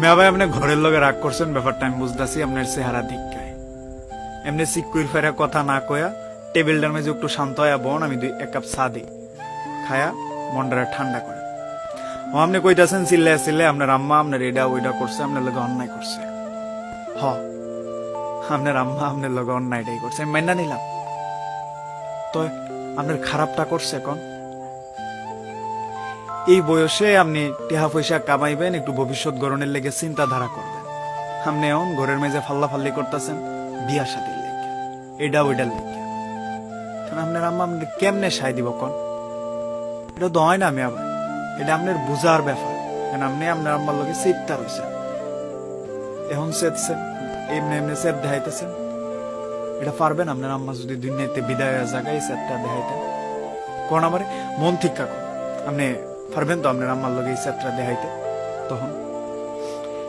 মেয়া ভাই আপনি ঘরের লগে রাগ করছেন ব্যাপারটা আমি বুঝতেছি, আপনার চেহারা দিককায় এমনি সিকুইর ফেরা কথা না কয়া, টেবিলটার মেঝে একটু শান্ত হয়ে বোন, আমি দুই এক কাপ চা দিই। খায়া মনটা ঠান্ডা করে ও, আপনি কইতাছেন চিল্লে চিল্লে আপনার আম্মা আপনার এটা ওইটা করছে, আপনার লগে অন্যায় করছে। হ, আপনার আম্মা আপনার লগে অন্যায়টাই করছে, আমি মাইনা নিলাম। তো আপনার খারাপটা করছে কোন এই বয়সে আপনি টেহা পয়সা কামাইবেন, একটু ভবিষ্যৎ গরণের লেগে চিন্তাধারা করবেন। আপনি এখন ঘরের মেজে ফাল্লা ফাল্লি করতেছেন, বিয়া শাদির লেগে। এটা ওইটার লেগে। আপনার আম্মা আপনি কেমনে সাই দিব কোন? এটা তো হয় না আমি আবার। এটা আপনার বুঝার ব্যাপার। কারণ আপনি আপনার আম্মার লগে চিত্তা রয়েছেন। এখন সেদছেন এমনি এমনি সেদ দেখাইতেছেন। এটা পারবেন আপনার আম্মা যদি দুনিয়াতে বিদায় জায়গায় এই দেখাইতেন। কোন আমারে? মন ঠিক কাকু আপনি পারবেন তো আপনার আম্মার লগে এই দেখাইতে? তখন?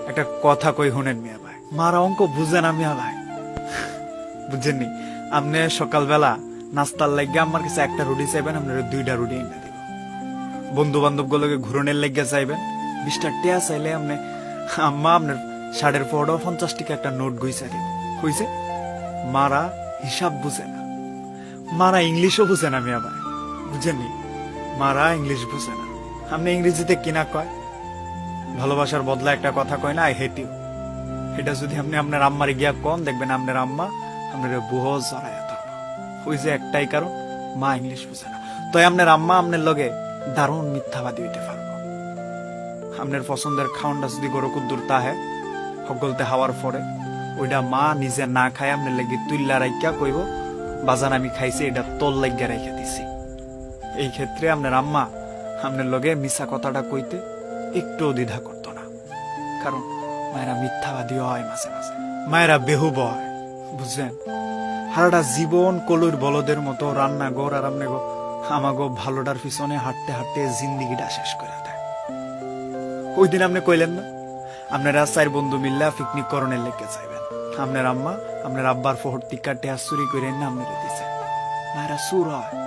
একটা কথা কই শুনেন মিয়া ভাই। মারা অঙ্ক বুঝেন না মিয়া ভাই। বুঝেননি? আপনি সকালবেলা নাস্তার লাগে আমার কাছে একটা রুটি চাইবেন, আপনার দুইটা রুটি এনে দিব। বন্ধু বান্ধব গুলোকে ঘুরনের লেগে চাইবেন, বিশটা টেয়া চাইলে আপনি আম্মা আপনার ষাটের পরও পঞ্চাশ টাকা একটা নোট গইসা দিব। হইছে মারা হিসাব বুঝে না। মারা ইংলিশও বুঝে না মিয়া ভাই। বুঝেননি? মারা ইংলিশ বুঝে না। আপনি ইংরেজিতে কিনা কয়? ভালোবাসার বদলা একটা কথা কয় না আই হেট ইউ এটা যদি আপনি আপনার আম্মারে গিয়া কন, দেখবেন আপনার আম্মা আপনার বুহ জড়ায় ওই যে একটাই কারণ, মা ইংলিশ বুঝে না। তো আপনার আম্মা আপনার লগে দারুণ মিথ্যাবাদী হইতে পারব আপনার পছন্দের খাওয়ানটা যদি গরু কুদ্দুর তাহে সকলতে হাওয়ার পরে ওইটা মা নিজে না খায় আপনার লাগি তুইল্লা রাইকা কইব, বাজান আমি খাইছি, এটা তোল লাগিয়া রাইখা দিছি। এই ক্ষেত্রে আপনার আম্মা আপনার লগে মিশা কথাটা কইতে একটু দ্বিধা করতো না। কারণ মায়েরা মিথ্যাবাদীও হয় মাঝে মাঝে। মায়েরা বেহুব হয়, বুঝলেন? সারাটা জীবন কলুর বলদের মতো রান্না গর আর আমনে আমাগো ভালোটার পিছনে হাঁটতে হাঁটতে জিন্দিগিটা শেষ করে দেয়। ওই দিন আপনি কইলেন না? আপনারা চার বন্ধু মিল্লা পিকনিক করণের লেগে চাইবেন আপনার আম্মা, আপনার আব্বার ফোহর টিকা টেয়া চুরি করে না আপনারা দিছে। মায়েরা সুর হয়।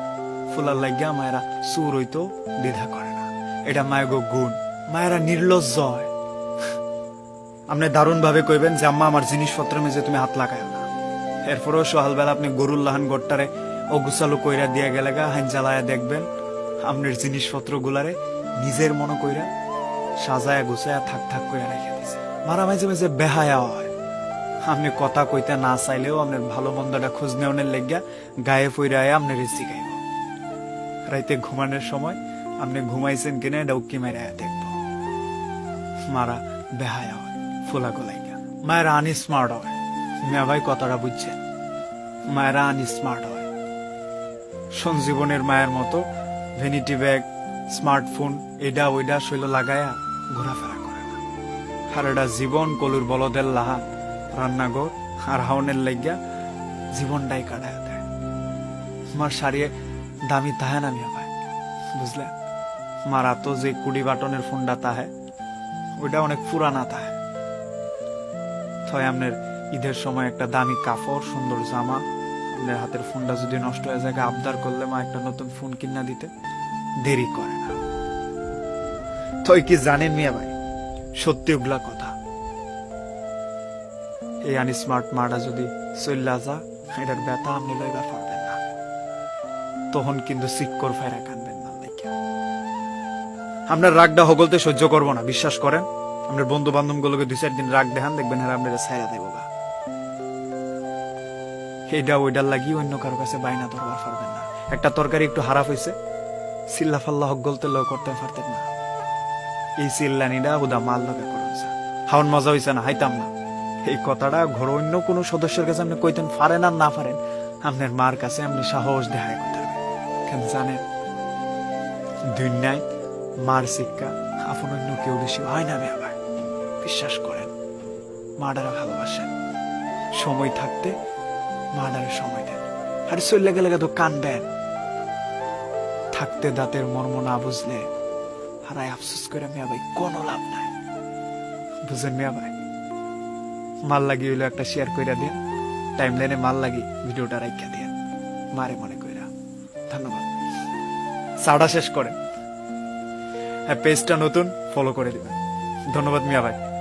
ফুলার লাগিয়া মায়েরা সুর হইতো দ্বিধা করে না। এটা মায়ের গো গুণ, মায়েরা নির্লজ্জ হয়। আপনি দারুণ ভাবে কইবেন যে, আম্মা, আমার জিনিসপত্র মেজে তুমি হাত লাগায় না। এরপরেও সকালবেলা আপনি গরুর লাহান গড়টারে ও গুছালো কইরা দিয়া গেলে গা, হাইন জ্বালায়া দেখবেন আপনার জিনিসপত্র গুলারে নিজের মনে কইরা সাজায়া গুছায়া থাক থাক কইরা রেখে দিছে। মারা মাঝে মাঝে বেহায়া হয়। আপনি কথা কইতে না চাইলেও আপনার ভালো মন্দটা খোঁজ নেওয়ার লেগা গায়ে ফইরায় আপনার রেসি গাইব রাইতে ঘুমানোর সময় আপনি ঘুমাইছেন কিনা এটা উকি মেরে দেখব। মারা বেহায়া হয়, ফোলা গোলাইকা মায়েরা আনস্মার্ট হয়। মেয়া ভাই কথাটা বুঝছেন। মায়েরা আনস্মার্ট হয়। সঞ্জীবনের মায়ের মতো ভেনিটি ব্যাগ স্মার্টফোন এটা ওইডা শৈল লাগায়া ঘোরাফেরা করে না। আর এটা জীবন কলুর বলদের লাহা, রান্নাঘর আর হাওনের লাগিয়া জীবনটাই কাটায় দেয়। আমার শাড়িয়ে দামি তাহে না মিয়া ভাই। বুঝলেন মারা তো যে কুড়ি বাটনের ফোনটা তাহে ওইটা অনেক পুরানা তাহে ছয় আপনার ঈদের সময় একটা দামি কাপড়, সুন্দর জামা আপনার হাতের ফোনটা যদি নষ্ট হয়ে যায়, আবদার করলে মা একটা নতুন ফোন কিনা দিতে দেরি করে না। তই কি জানেন মিয়া ভাই? সত্যি ওগুলা কথা। এই আনি স্মার্ট মাটা যদি চল্লা যা, এটার ব্যথা লইবা পারবেন না তখন কিন্তু সিক্কর ফেরা কানবেন না লাইকা আপনার রাগটা হগলতে সহ্য করব না, বিশ্বাস করেন। আপনার বন্ধু বান্ধব গুলোকে দুই চার দিন রাগ দেখান, দেখবেন হ্যাঁ আপনারা ছাইরা দেবো গা। এইটা ওইটার লাগি অন্য কারও কাছে বাইনা ধরবার পারবেন না। একটা তরকারি একটু হারাপ হয়েছে সিল্লা ফাল্লা হগলতে লো করতে পারতেন না। এই সিল্লানিটা উদা মাল লগে করেছে হাওন মজা হয়েছে না, হাইতাম না। এই কথাটা ঘর অন্য কোনো সদস্যের কাছে আপনি কইতেন পারেন আর না পারেন আপনার মার কাছে আপনি সাহস দেখায় জানেন দুনিয়ায় মার শিক্ষা আপন অন্য কেউ বেশি হয় না ভাই বিশ্বাস করেন মাডারা ভালোবাসেন। সময় থাকতে মাডারে সময় দেন। আর চললে গেলে তো কানবেন থাকতে দাঁতের মর্ম না বুঝলে হারাই আফসোস করে মিয়া ভাই, কোনো লাভ নাই। বুঝেন মিয়া ভাই, মাল লাগি হইল একটা শেয়ার কইরা দিন। টাইম লাইনে মাল লাগি ভিডিওটা রাখিয়া দিন। মারে মনে ধন্যবাদ। সাড়া শেষ করে হ্যাঁ পেজটা নতুন ফলো করে দিবেন। ধন্যবাদ মিয়া ভাই।